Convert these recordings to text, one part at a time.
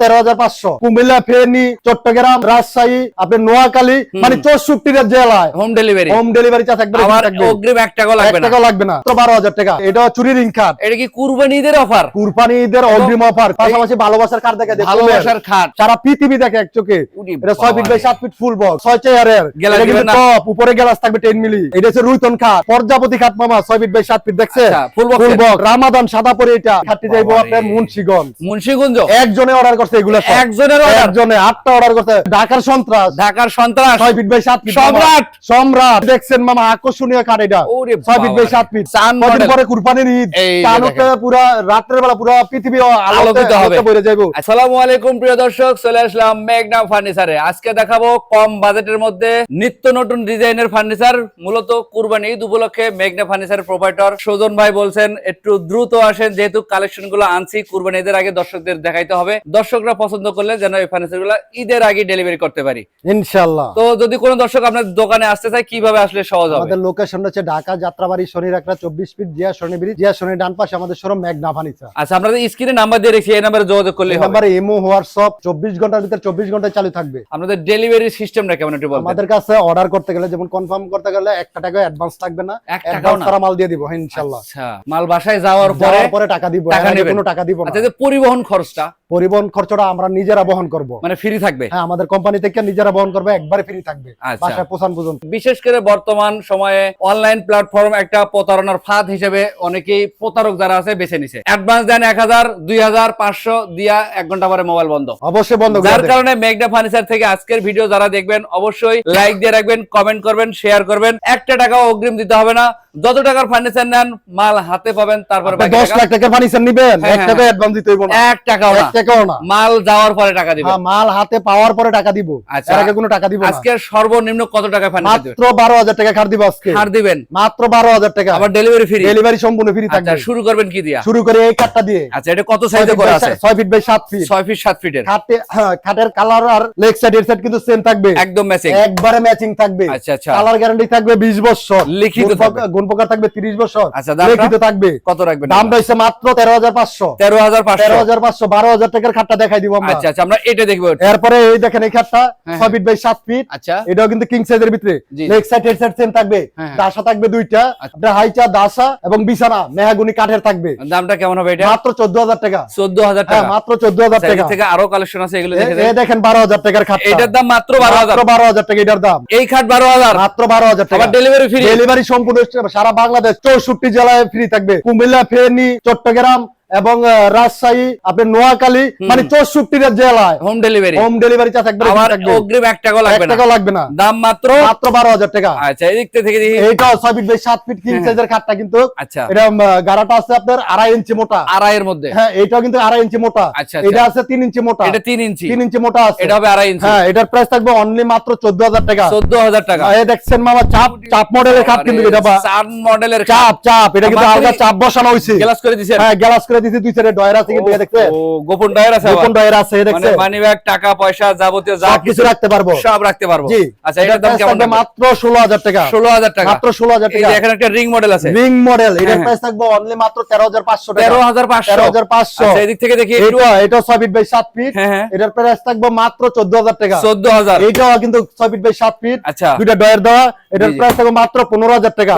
তেরো হাজার পাঁচশো। কুমিল্লা ফেনী চট্টগ্রাম রাজশাহী আপনার নোয়াখালী মানে চৌষট্টি জেলায়। Home delivery home delivery charge একবার আমার অগ্রিম এক টাকাও লাগবে না। টাকা লাগবে না। তো বারো হাজার টাকা। এটা চুরি রিং খাট এটা কি কুরবানি ঈদের অফার কুরবানি ঈদের অগ্রিম অফার পাশাপাশি ভালোবাসার কার্ড দেখা ভালোবাসার খাট সারা পৃথিবী দেখে এক চোখে। এটা ছয় ফিট বাই সাত ফিট ফুল বক্স ছয় চেয়ারের? টপ উপরে গ্লাস থাকবে টেন মিলি এটা হচ্ছে রুইতন খাট পর্যাপতি খাট মামা ছয় ফিট বাই সাত ফিট দেখছে? আচ্ছা, ফুল এর? বক্স রামাদান সাদা পরে এটা। খাটটি যাইবো আপনার মুন্সিগঞ্জ। মুন্সিগঞ্জ একজনে অর্ডার করছে এগুলো একজনের একজনে আটটা অর্ডার করছে। ঢাকার সন্ত্রাস। ঢাকার সন্ত্রাস। ছয় ফিট বাই সাত ফিট। সম্রাট। সম্রাট। দেখছেন মামা আকর্ষণীয় এটা। ছয় ফিট বাই সাত ফিট। কদিন পরে কুরবানির ঈদ। পুরা রাত্রের বেলা পুরা পৃথিবী আলোকিত হবে। আসসালামু আলাইকুম প্রিয় দর্শক। চলে আসলাম মেঘনা ফার্নিচারে। আজকে দেখাবো কম বাজেটের মধ্যে নিত্য নতুন ডিজাইনের ফার্নিচার মূলত কুরবানি ঈদ উপলক্ষে মেঘনা ফার্নিচার প্রোভাইডার সুজন ভাই বলছেন একটু দ্রুত আসেন যেহেতু কালেকশনগুলো আনছি কুরবানি ঈদের আগে দর্শকদের দেখাইতে হবে। দর্শকরা পছন্দ করলে যেন এই ফার্নিচারগুলো ঈদের আগে ডেলিভারি করতে পারি। ইনশাল্লাহ তো যদি কোনো দর্শক আপনার দোকানে আসতে চায় কীভাবে আসলে সহজ হবে? আমাদের লোকেশন হচ্ছে ঢাকা যাত্রাবাড়ি শনির একটা চব্বিশ ফিট জিয়া শনি ব্রিজ জিয়া শনির ডান পাশে আমাদের শোরুম মেঘনা ফার্নিচার আচ্ছা আপনাদের স্ক্রিনে নাম্বার দিয়ে রেখেছি এই নাম্বারে যোগাযোগ করলে হবে। নাম্বারে এমও হোয়াটসঅ্যাপ চব্বিশ ঘণ্টার ভিতরে চব্বিশ ঘন্টায় চালু থাকবে। আপনাদের ডেলিভারি সিস্টেমটা কেমন একটু বলবেন? আমাদের কাছে অর্ডার করতে গেলে যেমন কনফার্ম করতে গেলে একটা টাকা অ্যাডভান্স থাকবে না। এক টাকাও অ্যাডভান্স না? মাল দিয়ে দিব হ্যাঁ ইনশাল্লাহ আচ্ছা মাল বাসায় যাওয়ার পরে পরে টাকা দিব টাকা এর কোনো টাকা দিব না। আচ্ছা যে পরিবহন খরচটা পরিবহন খরচটা আমরা নিজেরা বহন করব। মানে ফ্রি থাকবে? হ্যাঁ আমাদের কোম্পানি থেকে নিজেরা বহন করবে একবারে ফ্রি থাকবে। আচ্ছা। বাসায় পৌঁছান পর্যন্ত। বিশেষ করে বর্তমান সময়ে অনলাইন প্ল্যাটফর্ম একটা প্রতারণার ফাঁদ হিসেবে অনেকেই প্রতারক যারা আছে বেছে নিছে। অ্যাডভান্স দেন এক হাজার দুই হাজার পাঁচশো দিয়া এক ঘণ্টা পরে মোবাইল বন্ধ। অবশ্যই বন্ধ যার কারণে মেঘনা ফার্নিচার থেকে আজকের ভিডিও যারা দেখবেন অবশ্যই লাইক দিয়ে রাখবেন কমেন্ট করবেন শেয়ার করবেন। একটা টাকাও অগ্রিম দিতে হবে না। যত টাকার ফার্নিচার নেন মাল হাতে পাবেন তারপরে আপনি বাকি দশ টাকা- লাখ টাকার ফার্নিচার নিবেন হ্যাঁ, এক হ্যাঁ, টাকা অ্যাডভান্স দিতে হইব না। টাকাও না। টাকাও না। মাল যাওয়ার পরে টাকা দিবেন। হ্যাঁ, মাল হাতে পাওয়ার পরে টাকা দিব। আচ্ছা। এর আগে কোনো টাকা দিব না। আজকে সর্বনিম্ন কত টাকা ফার্নিচার মাত্র বারো হাজার টাকা ছাড় দিব আজকে। ছাড় দিবেন। মাত্র বারো হাজার টাকা। আবার ডেলিভারি ফ্রি ডেলিভারি সম্পূর্ণ ফ্রি আচ্ছা থাকবে শুরু করবেন কি দিয়া? শুরু করে এই কাঠটা দিয়ে। আচ্ছা এটা কত সাইজে করা আছে? ছয় ফিট বাই সাত ফিট ছয় ফিট সাত ফিটের খাটে হ্যাঁ, খাটের কালার আর লেগ সাইড এর সাইড কিন্তু সেম থাকবে। একদম ম্যাচিং একবারে ম্যাচিং থাকবে। আচ্ছা আচ্ছা। কালার গ্যারান্টি থাকবে বিশ বছর। লিখিত থাকবে। গুণ প্রকার থাকবে? তিরিশ বছর। আচ্ছা? লিখিত থাকবে। কত রাখবেন দাম রয়েছে মাত্র তেরো হাজার পাঁচশো। তেরো হাজার পাঁচশো। তেরো হাজার পাঁচশো বারো হাজার টাকার খাটটা দেখাই দিব আমরা। আচ্ছা আচ্ছা আমরা এটা দেখব। এরপরে এই দেখেন এই খাটটা হ্যাঁ, ছয় ফিট বাই সাত ফিট আচ্ছা। এটাও কিন্তু কিং সাইজের ভিতরে। Leg side head side same থাকবে। হ্যাঁ, হ্যাঁ। দাসা থাকবে দুইটা আচ্ছা। আপনার হাইচা দাসা এবং বিছানা মেহাগুনি কাঠের থাকবে। দামটা কেমন হবে এটা? মাত্র চোদ্দ হাজার টাকা। চোদ্দ হাজার হ্যাঁ টাকা মাত্র চোদ্দ হাজার আচ্ছা, এর টাকা। থেকে আরও কালেকশন আছে এগুলো দেখেন বারো হাজার টাকার খাট এটার দাম মাত্র বারো হাজার। মাত্র বারো হাজার টাকা এটার দাম। এই খাট বারো হাজার। মাত্র বারো হাজার টাকা। আবার ডেলিভারি ফ্রি ডেলিভারি সম্পূর্ণ সারা বাংলাদেশ চৌষট্টি জেলায় ফ্রি থাকবে। কুমিল্লা ফেনী চট্টগ্রাম এবং রাজশাহী আপনার নোয়াখালী মানে চৌষট্টি জেলায়। Home delivery home delivery charge একবার আমার অগ্রিম এক এক লাগবে না। টাকা লাগবে না। দাম মাত্র? মাত্র বারো হাজার টাকা। আচ্ছা এদিক থেকে এইটা ছয় ফিট বাই সাত ফিট কিং সাইজের খাটটা কিন্তু আচ্ছা। এটা গাড়াটা আছে আপনার আড়াই ইঞ্চি মোটা। আড়াইয়ের মধ্যে? হ্যাঁ এটাও কিন্তু আড়াই ইঞ্চি মোটা। আচ্ছা, আচ্ছা। এটা আছে তিন ইঞ্চি মোটা। এটা তিন ইঞ্চি। তিন ইঞ্চি মোটা আছে। এটা হবে আড়াই ইঞ্চি। হ্যাঁ এটার প্রাইস থাকবে অনলি মাত্র চোদ্দ হাজার টাকা। চোদ্দ হাজার টাকা। এই দেখছেন মামা চাপ চাপ মডেলের খাট কিন্তু এটা বা মডেলের চাপ চাপ এটা কিন্তু আলাদা চাপ বসানো হয়েছে। গ্লাস করে দিছেন? হ্যাঁ গ্লাস করে দিয়েছে দুই সাইডে ডয়ার আছে কিন্তু দেখতে গোপন ডায়ার আছে গোপন ডয়ার আছে এই মানে মানি ব্যাগ টাকা পয়সা যাবতীয় যা কিছু রাখতে পারব। সব রাখতে পারব। জি। আচ্ছা এটার দাম কেমন মাত্র ষোলো হাজার টাকা। মাত্র টাকা। এখানে একটা রিং মডেল আছে। রিং মডেল এটার হ্যাঁ, প্রাইস থাকবে অনলি মাত্র তেরো হাজার পাঁচশো টাকা। আচ্ছা এদিক থেকে দেখি এটা এটা ছয় ফিট বাই সাত ফিট এটার প্রাইস থাকবে মাত্র চোদ্দ হাজার টাকা। চোদ্দ হাজার। এইটাও কিন্তু ফিট বাই সাত ফিট আচ্ছা। দুইটা ডয়ের দেওয়া। এটার জি, জি। প্রাইস থাকবে মাত্র পনেরো হাজার টাকা।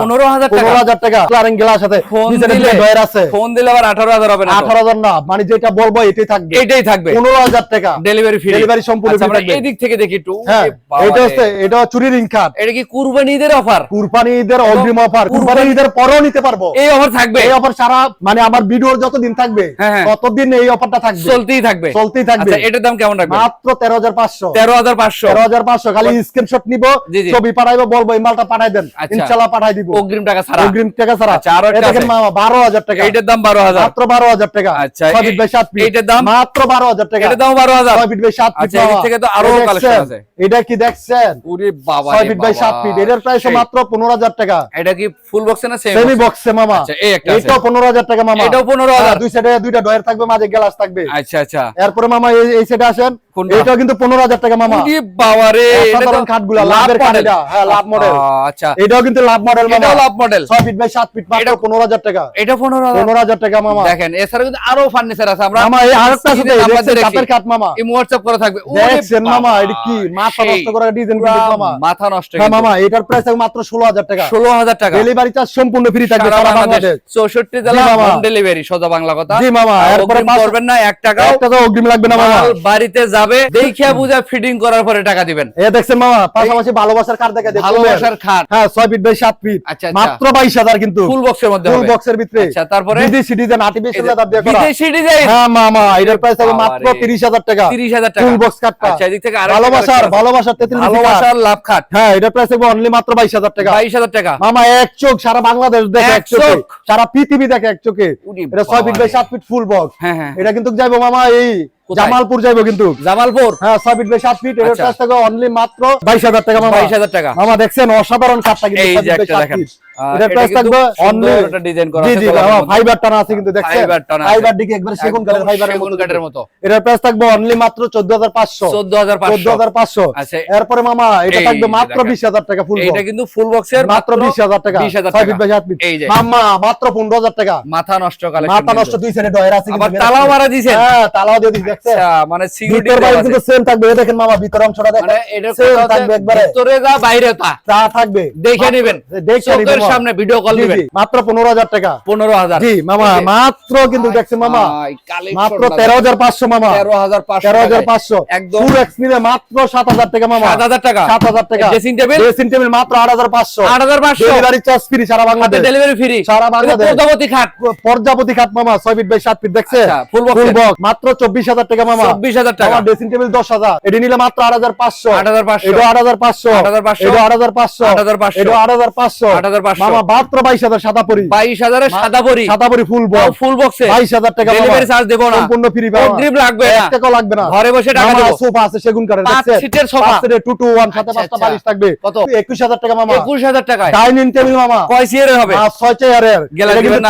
ক্লারিং গ্লাস আছে। ফোন দিলে আছে। ফোন দিলে আবার আঠারো হাজার হবে না তো? আঠারো হাজার না মানে যেটা বলব এটাই থাকবে। এইটাই থাকবে। পনেরো হাজার টাকা। ডেলিভারি ফ্রি Delivery সম্পূর্ণ আচ্ছা, আমরা থাকবে। এই দিক থেকে দেখি একটু। হ্যাঁ এটা হচ্ছে এটা চুরি রিং খাট এটা কি কুরবানি ঈদের অফার কুরবানি ঈদের অগ্রিম অফার কুরবানি- ঈদের পরেও নিতে পারব। এই অফার থাকবে? এই অফার সারা মানে আমার ভিডিওর যতদিন থাকবে হ্যাঁ, হ্যাঁ। ততদিন এই অফারটা থাকবে। চলতেই থাকবে। চলতেই থাকবে। আচ্ছা এটার দাম কেমন রাখবে মাত্র তেরো হাজার পাঁচশো। তেরো হাজার পাঁচশো। তেরো হাজার পাঁচশো। খালি স্ক্রিনশট নিবো। ছবি পাঠাইবো বলব এই মালটা পাঠাই দেন। আচ্ছা। ইনশাল্লাহ পাঠাই দিব। অগ্রিম টাকা ছাড়া। অগ্রিম টাকা ছাড়া। আচ্ছা, আরও একটা এই দেখেন মামা বারো হাজার টাকা। এইটার দাম বারো হাজার। মাত্র বারো হাজার টাকা। আচ্ছা, ফিট বাই সাত ফিট এইটার দাম? মাত্র বারো হাজার টাকা। এটার দাম বারো হাজার। ফিট বাই সাত ফিট আচ্ছা, থেকে তো আরও দেখছেন? আছে। এটা কি দেখছেন? ওরে বাবা ছয় ফিট বাই সাত ফিট এটার প্রাইস মাত্র পনেরো হাজার টাকা। এটা কি ফুল বক্সে না সেম সেমি বক্সে মামা। আচ্ছা, এই একটা এটাও পনেরো হাজার টাকা মামা। এটাও 15,000 হ্যাঁ, দুই সাইডে দুইটা ডয়ের থাকবে মাঝে গ্লাস থাকবে। আচ্ছা আচ্ছা। এরপরে মামা এই- এই সাইডে আসেন। কোনটা? এটা কিন্তু পনেরো হাজার টাকা মামা। বাবা রে এটা খাটগুলা, লাভের খাট model। এটা, হ্যাঁ, লাভ model। আচ্ছা এটাও কিন্তু লাভ মডেল মামা। লাভ মডেল ছয় ফিট বাই সাত ফিট মাত্র পনেরো হাজার টাকা। এটা পনেরো হাজার। পনেরো হাজার টাকা মামা। দেখেন এছাড়া কিন্তু আরও ফার্নিচার আছে। আমরা মামা এই আরেকটা আছে screen এ নাম্বার দিয়ে কাপের রেখেছি। মামা। এই হোয়াটসঅ্যাপ করা থাকবে। দেখছেন মামা এটা কি? মাথা নষ্ট করা ডিজাইন কিন্তু মামা। মাথা নষ্ট হ্যাঁ মামা এটার প্রাইস মাত্র ষোলো হাজার টাকা। ষোলো হাজার টাকা। ডেলিভারি চার্জ সম্পূর্ণ ফ্রি থাকবে সারা সারা বাংলাদেশ। বাংলাদেশ। চৌষট্টি জি জেলা হোম ডেলিভারি সোজা বাংলা কথা। জি মামা এরপরে করবেন না এক টাকাও। এক টাকা অগ্রিম লাগবে না মামা। বাড়িতে যাবে দেখিয়া বুঝা ফিটিং করার পরে টাকা দিবেন। এ দেখছেন মামা পাশাপাশি ভালোবাসার কার্ড দেখা ভালোবাসার খাট হ্যাঁ ছয় ফিট বাই সাত ফিট আচ্ছা, আচ্ছা। মাত্র বাইশ হাজার কিন্তু। ফুল বক্সের মধ্যে ফুল বক্সের ভিতরে। আচ্ছা, তারপরে? বিদেশি ডিজাইন আর্টিফিশিয়াল লেদার দিয়ে করা। বিদেশি ডিজাইন। হ্যাঁ মামা এটার প্রাইস হবে মাত্র টাকা। টাকা। ফুল বক্স কাটটা আচ্ছা এদিক থেকে আরেকটা ভালোবাসার ভালোবাসার তেতুল ভালোবাসার লাভ খাট হ্যাঁ এটার প্রাইস হবে অনলি মাত্র বাইশ হাজার টাকা। বাইশ হাজার টাকা। মামা এক চোখ সারা বাংলাদেশ দেখে এক চোখে। সারা পৃথিবী দেখে এক চোখে। এটা ছয় ফিট বাই। সাত ফিট ফুল বক্স এটা কিন্তু যাইবো মামা এই? জামালপুর যাইবো কিন্তু। জামালপুর? হ্যাঁ ছয় ফিট বাই সাত ফিট আচ্ছা। প্রাইস থাকবে অনলি মাত্র বাইশ হাজার টাকা বাইশ হাজার টাকা। মামা দেখছেন অসাধারণ কাঠটা কিন্তু এটার প্রাইস থাকবে অনলি ডিজাইন করা জি জি। ফাইবার টানা আছে দেখছেন? ফাইবার দিকে একবার সেগুন কাঠের সেগুন কাঠের মতো। এটার প্রাইস থাকবে অনলি মাত্র আচ্ছা এরপরে মামা এটা থাকবে মাত্র দেখেন। বিশ হাজার টাকা ফুল কিন্তু ফুল বক্সের মাত্র বিশ হাজার টাকা। ফিট বাই ফিট মামা মাত্র পনেরো হাজার টাকা। মাথা নষ্ট কালেকশন মাথা নষ্ট দুই সাইডে ডয়ের আছে আবার তালাও মারা দিয়েছেন। হ্যাঁ তালাও দিয়ে দেখছেন মানে সিকিউরিটি কিন্তু সেম থাকবে। এই দেখেন মামা ভিতর অংশটা দেখেন। মানে এটা সেম থাকবে একবারে। ভিতরে যা বাইরে তা। তা থাকবে। দেখে নিবেন। দেখে চোখের সামনে ভিডিও কল দিবেন মাত্র পনেরো হাজার টাকা। পনেরো হাজার। জি মামা মাত্র কিন্তু দেখছেন মামা। মাত্র তেরো হাজার পাঁচশো মামা। তেরো হাজার পাঁচশো তেরো হাজার পাঁচশো। একদম। ফুল এক্সপিরিয়ে মাত্র সাত হাজার টাকা মামা। সাত হাজার টাকা। সাত হাজার টাকা। ড্রেসিং টেবিল ড্রেসিং টেবিল মাত্র আট হাজার পাঁচশো। আট হাজার পাঁচশো। ডেলিভারি চার্জ ফ্রি সারা বাংলাদেশ। ডেলিভারি ফ্রি সারা বাংলাদেশ। প্রজাপতি খাট। পর্যাপতি খাট মামা ছয় ফিট বাই সাত ফিট দেখছে? ফুল বক্স মাত্র চব্বিশ হাজার টাকা মামা। চব্বিশ হাজার টাকা। আমার ড্রেসিং টেবিল দশ হাজার। এটি নিলে মাত্র আট হাজার পাঁচশো। আট হাজার পাঁচশো। এটা আট হাজার পাঁচশো। 8,500 এটা আট হাজার পাঁচশো। 8,500 এটা আট হাজার পাঁচশো। 8,500 মামা মাত্র বাইশ হাজার সাদা পরি বাইশ হাজারের সাদা পরি সাদা পরি ফুল বক্স ফুল বক্সে বাইশ হাজার টাকা ডেলিভারি চার্জ দেবো না। সম্পূর্ণ ফ্রি লাগবে না। এক টাকাও লাগবে না। ঘরে বসে টাকা দেবো। সোফা আছে সেগুন কাঠের পাঁচ সিটের সোফা। টু টু ওয়ান সাথে পাঁচটা আচ্ছা। বালিশ থাকবে। কত? একুশ হাজার টাকা মামা। একুশ হাজার টাকায়। ডাইনিং টেবিল মামা। কয় সিয়ারের হবে? আর ছয় চেয়ারের?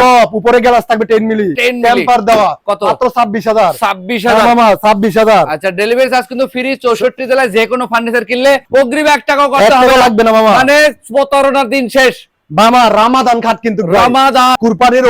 টপ উপরে গ্লাস থাকবে 10 মিলি 10 মিলি। টেম্পার দেওয়া। কত? মাত্র 26000 ছাব্বিশ হ্যাঁ হাজার মামা 26000 আচ্ছা ডেলিভারি চার্জ কিন্তু ফ্রি চৌষট্টি জেলায় যে কোনো ফার্নিচার কিনলে অগ্রিম এক টাকাও করতে হবে লাগবে না মামা। মানে প্রতারণার দিন শেষ। মামা রামাদান খাট কিন্তু রামাদান।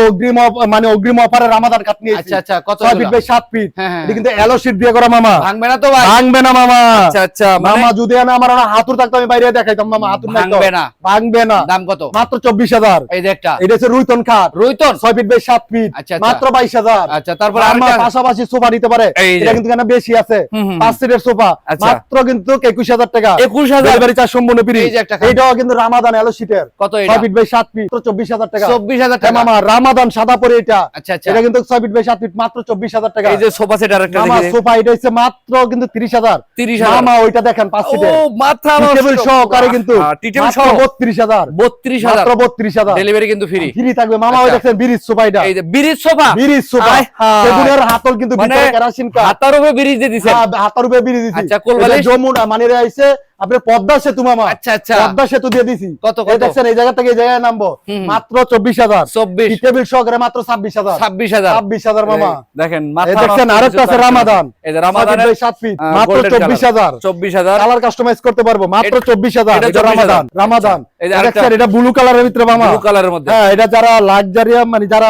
অগ্রিম মানে অগ্রিম অফারে রামাদান খাট নিয়েছি। আচ্ছা আচ্ছা কত 6 ফিট বাই 7 ফিট। হ্যাঁ, হ্যাঁ। এটা কিন্তু এলো শীট দিয়ে করা মামা। ভাঙবে না তো ভাই। ভাঙবে না মামা। আচ্ছা আচ্ছা মানে মামা যদি আমি আমার হাতুর থাকতো আমি বাইরে দেখাইতাম মামা হাতুর নাই তো। ভাঙবে না। ভাঙবে না। দাম কত? মাত্র 24000 এই যে একটা। এটা হচ্ছে রুইতন খাট রুইতন? 6 ফিট বাই 7 ফিট। আচ্ছা, আচ্ছা। মাত্র 22000 আচ্ছা তারপর আমার পাশাপাশি সোফা নিতে পারে। এটা কিন্তু এখানে বেশি আছে। পাঁচ সিটের সোফা। আচ্ছা। মাত্র কিন্তু একুশ হাজার টাকা। 21,000 ডেলিভারি চার্জ সম্পূর্ণ ফ্রি এই যে একটা খাট। এটাও কিন্তু রামাদান এলো শীটের কত এটা? ফিট বাই সাত ফিট চব্বিশ হাজার টাকা। চব্বিশ হাজার হ্যাঁ, টাকা মামা রামাদান সাদা পরে এটা। আচ্ছা আচ্ছা। এটা কিন্তু ছয় ফিট বাই সাত ফিট মাত্র চব্বিশ হাজার টাকা। এই যে সোফা সেট আরেকটা মামা সোফা এটা হচ্ছে মাত্র কিন্তু তিরিশ হাজার। তিরিশ মামা ওইটা দেখেন পাঁচ ও মাথা টেবিল সহকারে কিন্তু টেবিল সহ। বত্রিশ হাজার। বত্রিশ হাজার। বত্রিশ হাজার। ডেলিভারি কিন্তু ফ্রি ফ্রি থাকবে। মামা ওই আচ্ছা। ব্রিজ সোফা এটা। এই যে ব্রিজ সোফা। Bridge sofa. সেগুনের হাতল কিন্তু মানে ভিতরে কেরাসিন কাঠ। হাতার উপরে ব্রিজ দিয়ে দিছেন। হ্যাঁ, হাতার উপরে বিড়ি দিছি। আচ্ছা, কোলবালিশ? যমুনা মানে আইছে। আপনার পদ্মা সেতু মামা। আচ্ছা আচ্ছা। পদ্মা সেতু দিয়ে দিছি। কত, কত? দেখছেন এই জায়গা থেকে এই জায়গায় নামবো। মাত্র চব্বিশ হাজার। চব্বিশ। টেবিল সহকারে মাত্র ছাব্বিশ হাজার। ছাব্বিশ হাজার। ছাব্বিশ হাজার মামা। দেখেন দেখছেন আরেকটা আছে। রামাদান। রামাদানের সাত ফিট মাত্র চব্বিশ হাজার। চব্বিশ হাজার। কালার কাস্টমাইজ করতে পারব। মাত্র চব্বিশ হাজার। এটা এটা 24,000 রামাদান। রামাদান। এই আরেকটা- দেখছেন এটা ব্লু কালারের ভিতরে মামা। ব্লু কালারের মধ্যে। হ্যাঁ এটা যারা লাক্সারিয়াম মানে যারা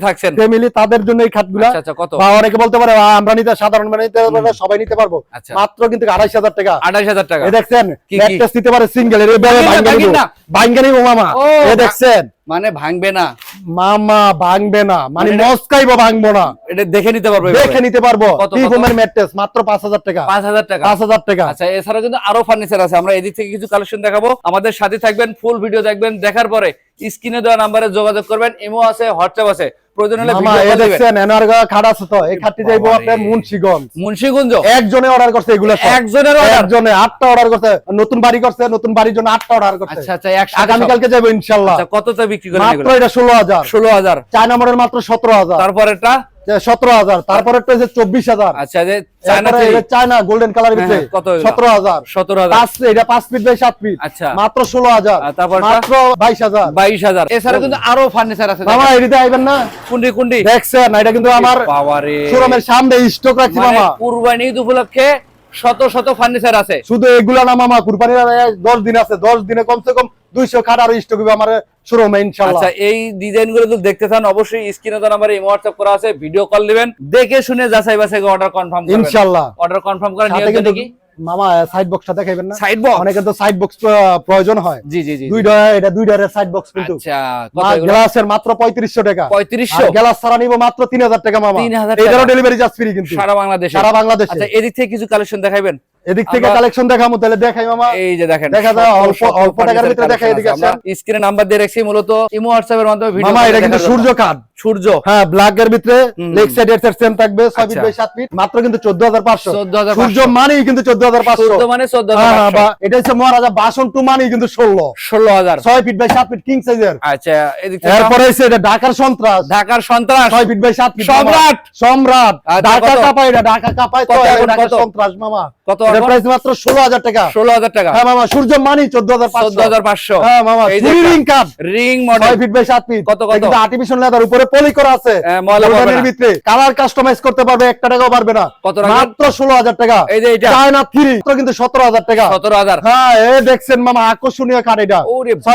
থাকছেন। ফ্যামিলি তাদের জন্য এই খাটগুলা আচ্ছা আচ্ছা কত? বা অনেকে বলতে পারে "আ, আমরা নিতে সাধারণ মানে সবাই নিতে পারব। আচ্ছা। মাত্র কিন্তু আড়াইশ হাজার টাকা। আঠাশ হাজার টাকা? দেখছেন? ম্যাট্রেস নিতে পারে সিঙ্গেল এর ভাঙিনা, ভাঙ্গা নিবো ভাঙিনা। মামা ও, এ দেখছেন। মানে ভাঙবে না। মামা ভাঙবে না। মানে মানে- মস্কাইবো ভাঙবো না। এটা দেখে নিতে পারবে দেখে নিতে পারব। ম্যাট্রেস মাত্র পাঁচ হাজার টাকা। পাঁচ হাজার টাকা। পাঁচ হাজার টাকা। আচ্ছা এছাড়া কিন্তু আরও ফার্নিচার আছে। আমরা এদিক থেকে কিছু কালেকশন দেখাবো। আমাদের সাথে থাকবেন ফুল ভিডিও দেখবেন। দেখার পরে স্ক্রিনে দেওয়া নাম্বারে যোগাযোগ করবেন। ইমো আছে হোয়াটসঅ্যাপ আছে। প্রয়োজন হলে ভিডিও এ কল দিবেন দেখছেন এনারগা খাট আছে তো। এই খাটটি যাইবো আপনার মুন্সিগঞ্জ। মুন্সিগঞ্জ? একজনে অর্ডার করছে এগুলো একজনের? একজনে আটটা অর্ডার করছে নতুন বাড়ি করছে নতুন বাড়ির জন্য আটটা অর্ডার করছে। আচ্ছা আচ্ছা ইনশাল্লাহ। কত বিক্রি করে মাত্র এটা ষোলো হাজার। ষোলো হাজার। চার নম্বরের মাত্র সতেরো হাজার। তারপর এটা সতেরো হাজার তারপরে চব্বিশ হাজার। আচ্ছা চায়না গোল্ডেন কালার ভিতরে হ্যাঁ, কত এগুলা? সতেরো হাজার। সতেরো হাজার। পাঁচ এটা পাঁচ ফিট বাই সাত ফিট আচ্ছা। মাত্র ষোলো হাজার। তারপর মাত্র বাইশ হাজার। বাইশ হাজার। এছাড়া কিন্তু আরও ফার্নিচার আছে। মামা এদিকে আইবেন না। কুন্ডি কুন্ডি। দেখছেন এটা কিন্তু আমার শোরুমের সামনে স্টক রাখছি মানে মামা। কুরবানি উপলক্ষে শত শত ফার্নিচার আছে। শুধু এগুলা না মামা কুরবানির দশ দিন আছে দশ দিনে কমসে কম দুইশো খাট আর স্টক হবে আমার শোরুমে ইনশাল্লাহ। আচ্ছা এই ডিজাইনগুলো যদি দেখতে চান অবশ্যই স্ক্রিনে তো নাম্বারে হোয়াটসঅ্যাপ করা আছে ভিডিও কল দিবেন। দেখে শুনে যাচাই বাছাই অর্ডার কনফার্ম ইনশাল্লাহ। অর্ডার কনফার্ম করার নিয়ম কি মামা সাইড বক্সটা দেখাইবেন না? সাইড বক্স অনেকে তো সাইড বক্স প্রয়োজন হয়। জি জি জি দুইটা এটা দুইটার সাইড বক্স কিন্তু। আচ্ছা গ্লাসের মাত্র পঁয়ত্রিশশো টাকা। পঁয়ত্রিশশো? আর গ্লাস ছাড়া নিবো মাত্র তিন হাজার টাকা মামা। 3,000 এটারও। ডেলিভারি চার্জ ফ্রি কিন্তু। সারা বাংলাদেশে। সারা বাংলাদেশে। আচ্ছা এদিক থেকে কিছু কালেকশন দেখাইবেন? এদিক থেকে কালেকশন দেখামু তাহলে দেখাই মামা। এই যে দেখেন দেখা যায় অল্প- অল্প টাকার ভিতরে দেখা collection এদিকে। স্ক্রিনে নাম্বার দিয়ে রাখছি মূলত ইমো হোয়াটসঅ্যাপের মাধ্যমে ভিডিও মামা এটা কিন্তু সূর্য কাঠ সূর্য। হ্যাঁ ব্ল্যাক এর ভিতরে লেগ সাইড এর সেম থাকবে ছয় ফিট আচ্ছা। বাই সাত ফিট মাত্র কিন্তু চোদ্দ হাজার পাঁচশো। 14,500 সূর্য মানেই কিন্তু চোদ্দ হাজার পাঁচশো। সূর্য মানে চোদ্দ হ্যাঁ, হ্যাঁ, বা এটা হচ্ছে মহারাজা বাসন টু মানেই কিন্তু ষোলো। ষোলো হাজার। ছয় ফিট বাই সাত ফিট কিং সাইজের আচ্ছা এদিক থেকে এরপরে হচ্ছে এটা ঢাকার সন্ত্রাস। ঢাকার সন্ত্রাস। ছয় ফিট বাই সাত ফিট সম্রাট। সম্রাট। আচ্ছা, ঢাকা? কাপায় এটা ঢাকা কাপায় তো কত? সন্ত্রাস মামা। কত এখন? প্রাইস মাত্র ষোলো হাজার টাকা। ষোলো হাজার টাকা। হ্যাঁ মামা সূর্য মানি চোদ্দ হাজার চোদ্দ হাজার পাঁচশো। হ্যাঁ মামা ring cup ring model feet by সাত ফিট কত, কত? কিন্তু আর্টিফিশিয়াল লেদার উপরে পলি করা আছে। হ্যাঁ, গোল্ডেনের না। ভিতরে কালার কাস্টমাইজ করতে পারবে টাকাও পারবে না। কত মাত্র ষোলো হাজার টাকা। এই যে এটা চায়না কিন্তু টাকা। সতেরো হাজার। হ্যাঁ এ দেখছেন মামা আকর্ষণীয় কাঠ এটা।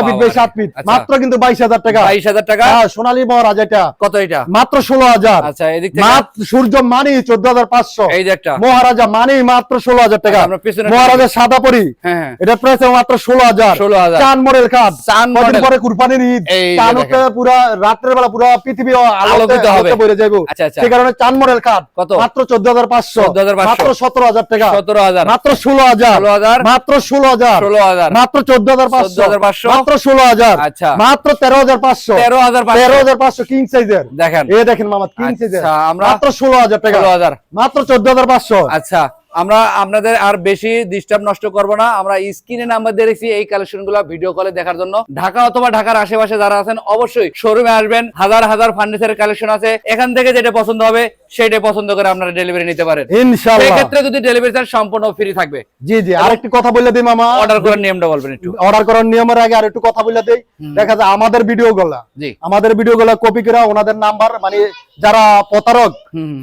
Feet by feet. মাত্র কিন্তু বাইশ হাজার টাকা। বাইশ হাজার টাকা? হ্যাঁ সোনালী মহারাজ এটা কত এটা? মাত্র ষোলো হাজার। আচ্ছা এদিক থেকে। মাত্র সূর্য মানি চোদ্দ হাজার পাঁচশো। এই যে একটা। মহারাজা মানি মাত্র ষোলো হাজার টাকা। আচ্ছা, মহারাজা সাদা পরি। হ্যাঁ হ্যাঁ। এটা প্রাইস মাত্র ষোলো হাজার। 16,000 চান মডেল কাঠ চান model। পরে কুরবানির ঈদ। দেখেন। পুরা রাত্রের বেলা পুরা পৃথিবী হবে। বলে যাব আচ্ছা, আচ্ছা। সেই কারণে চান মডেল কাঠ কত? মাত্র চোদ্দ হাজার পাঁচশো। 14,500 মাত্র সতেরো হাজার টাকা। সতেরো হাজার। মাত্র ষোলো হাজার। 16,000 মাত্র ষোলো হাজার। মাত্র চোদ্দ হাজার পাঁচশো। 14,500 মাত্র ষোলো হাজার। আচ্ছা। মাত্র কিং সাইজের দেখেন। এ দেখেন মামা কিং সাইজের আমরা- মাত্র ষোলো হাজার টাকা। ষোলো হাজার। মাত্র চোদ্দ হাজার পাঁচশো। আচ্ছা। আমরা আপনাদের আর বেশি ডিস্টার্ব নষ্ট করব না। আমরা স্ক্রিনে নাম্বার দিয়ে রেখেছি এই কালেকশনগুলো ভিডিও কলে দেখার জন্য। ঢাকা অথবা ঢাকার আশেপাশে যারা আছেন অবশ্যই শোরুমে আসবেন। হাজার হাজার ফার্নিচারের কালেকশন আছে। এখান থেকে যেটা পছন্দ হবে সেটাই পছন্দ করে আপনারা ডেলিভারি নিতে পারেন। ইনশাল্লাহ সেক্ষেত্রে যদি ডেলিভারি চার্জ সম্পূর্ণ ফ্রি থাকবে। জি জি। আরেকটি কথা বলে দিই মামা। অর্ডার করার নিয়মটা বলবেন একটু। অর্ডার করার নিয়মের আগে আর একটু কথা বলে দেই। দেখা যায় আমাদের ভিডিও গুলা জি। আমাদের ভিডিও গুলা কপি করে ওনাদের নাম্বার মানে যারা প্রতারক।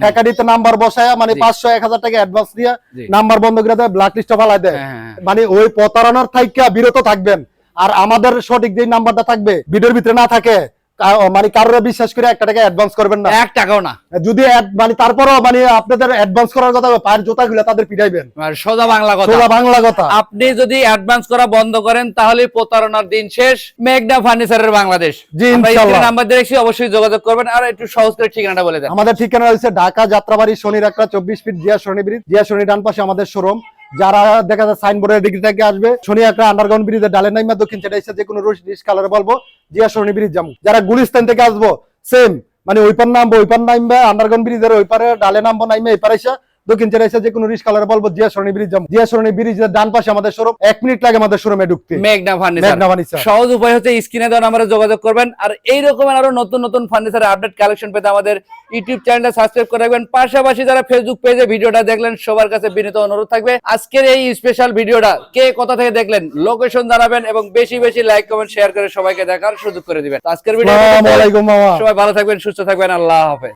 একাডিতে নাম্বার বসায় মানে জি। পাঁচশো এক হাজার টাকা অ্যাডভান্স দিয়ে। নাম্বার বন্ধ করে দেয় ব্ল্যাক লিস্টে ফেলাই দেয়। হ্যাঁ, হ্যাঁ। মানে ওই প্রতারণার থাইকা বিরত থাকবেন। আর আমাদের সঠিক যে নাম্বারটা থাকবে ভিডিওর ভিতরে না থাকে মানে কারোর বিশ্বাস করে একটা টাকা অ্যাডভান্স করবেন না। এক টাকাও না। যদি মানে তারপরও মানে আপনাদের অ্যাডভান্স করার কথা পায়ের জোতা গুলা তাদের পিটাইবেন। সোজা বাংলা কথা। সোজা বাংলা কথা। আপনি যদি অ্যাডভান্স করা বন্ধ করেন তাহলে প্রতারণার দিন শেষ। মেঘনা ফার্নিচারের বাংলাদেশ। জি, আমরা ইনশাল্লাহ। নাম্বার দিয়ে অবশ্যই যোগাযোগ করবেন। আর একটু সহজ করে ঠিকানাটা বলে দেন। আমাদের ঠিকানা রয়েছে ঢাকা যাত্রাবাড়ি শনি রাখা চব্বিশ ফিট জিয়া শনি ব্রিজ জিয়া শনি ডান পাশে আমাদের শোরুম যারা দেখা যায় সাইনবোর্ডের ডিগ্রি থেকে আসবে শনি একটা আন্ডারগ্রাউন্ড ব্রিজের ডালের নাইমা দক্ষিণ সাইডে এসে যে কোনো রিস কালারে বলব, জিয়া শনি ব্রিজ যাব। যারা গুলিস্তান থেকে আসব সেম মানে ওইপার নামবো ওইপার নামবে আন্ডারগ্রাউন্ড ব্রিজের ওইপারে ডালে নামবো নাইমে এপারে পারে এসে দক্ষিণ সাইডে এসে যে কোনো রিস কালারে বলব জিয়া শনি ব্রিজ যাব জিয়া শনি ব্রিজের ডান পাশে আমাদের শোরুম এক মিনিট লাগে আমাদের শোরুমে ঢুকতে। মেঘনা ফার্নিচার। সহজ উপায় হচ্ছে স্ক্রিনে দেওয়া নাম্বারে যোগাযোগ করবেন। আর এই রকমের আরও নতুন নতুন ফার্নিচারের আপডেট কালেকশন পেতে আমাদের ইউটিউব চ্যানেলটা সাবস্ক্রাইব করে রাখবেন। পাশাপাশি যারা ফেসবুক পেজে ভিডিওটা দেখলেন সবার কাছে বিনীত অনুরোধ থাকবে। আজকের এই স্পেশাল ভিডিওটা কে কোথা থেকে দেখলেন লোকেশন জানাবেন এবং বেশি বেশি লাইক কমেন্ট শেয়ার করে সবাইকে দেখার সুযোগ করে দিবেন। আজকের ভিডিও সবাই ভালো থাকবেন সুস্থ থাকবেন। আল্লাহ হাফেজ।